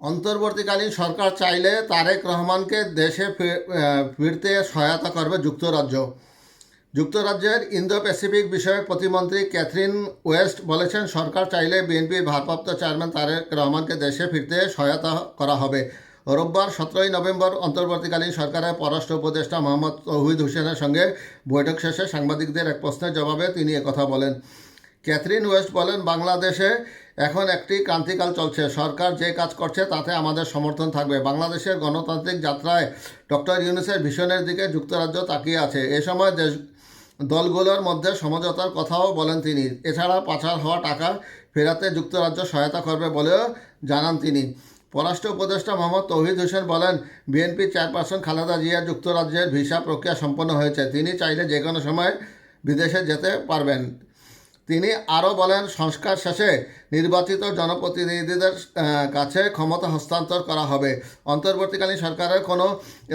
অন্তর্বর্তীকালীন সরকার চাইলে তারেক রহমানকে দেশে ফিরতে সহায়তা করবে যুক্তরাজ্য। যুক্তরাজ্যের ইন্দো প্যাসিফিক বিষয়ক প্রতিমন্ত্রী ক্যাথরিন ওয়েস্ট বলেছেন, সরকার চাইলে বিএনপির ভারপ্রাপ্ত চেয়ারম্যান তারেক রহমানকে দেশে ফিরতে সহায়তা করা হবে। রোববার সতেরোই নভেম্বর অন্তর্বর্তীকালীন সরকারের পররাষ্ট্র উপদেষ্টা মোহাম্মদ তৌহিদ হোসেনের সঙ্গে বৈঠক শেষে সাংবাদিকদের এক প্রশ্নের জবাবে তিনি একথা বলেন। ক্যাথরিন ওয়েস্ট বলেন, বাংলাদেশে এখন একটি ক্রান্তিকাল চলছে। সরকার যে কাজ করছে তাতে আমাদের সমর্থন থাকবে। বাংলাদেশের গণতান্ত্রিক যাত্রায় ডক্টর ইউনুসের ভিশনের দিকে যুক্তরাজ্য তাকিয়ে আছে। এ সময় দেশ দলগুলোর মধ্যে সমঝোতার কথাও বলেন তিনি। এছাড়া পাচার হওয়া টাকা ফেরাতে যুক্তরাজ্য সহায়তা করবে বলেও জানান তিনি। পররাষ্ট্র উপদেষ্টা মোহাম্মদ তৌহিদ হোসেন বলেন, বিএনপি চেয়ারপারসন খালেদা জিয়া যুক্তরাজ্যের ভিসা প্রক্রিয়া সম্পন্ন হয়েছে। তিনি চাইলে যে কোনো সময় বিদেশে যেতে পারবেন। তিনি আরও বলেন, সংস্কার শেষে নির্বাচিত জনপ্রতিনিধিদের কাছে ক্ষমতা হস্তান্তর করা হবে। অন্তর্বর্তীকালীন সরকারের কোনো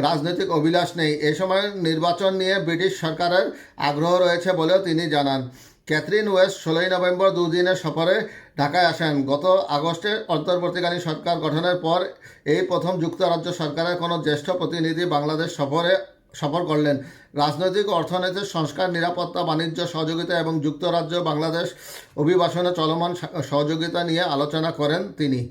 রাজনৈতিক অভিলাষ নেই। এ সময় নির্বাচন নিয়ে ব্রিটিশ সরকারের আগ্রহ রয়েছে বলেও তিনি জানান। ক্যাথরিন ওয়েস্ট ষোলোই নভেম্বর দুদিনের সফরে ঢাকায় আসেন। গত আগস্টে অন্তর্বর্তীকালীন সরকার গঠনের পর এই প্রথম যুক্তরাজ্য সরকারের কোনো জ্যেষ্ঠ প্রতিনিধি বাংলাদেশ সফরে সফর করলেন। রাজনৈতিক, অর্থনৈতিক, সংস্কার, নিরাপত্তা, বাণিজ্য, সহযোগিতা এবং যুক্তরাজ্য, বাংলাদেশ অভিবাসনে চলমান সহযোগিতা নিয়ে আলোচনা করেন তিনি।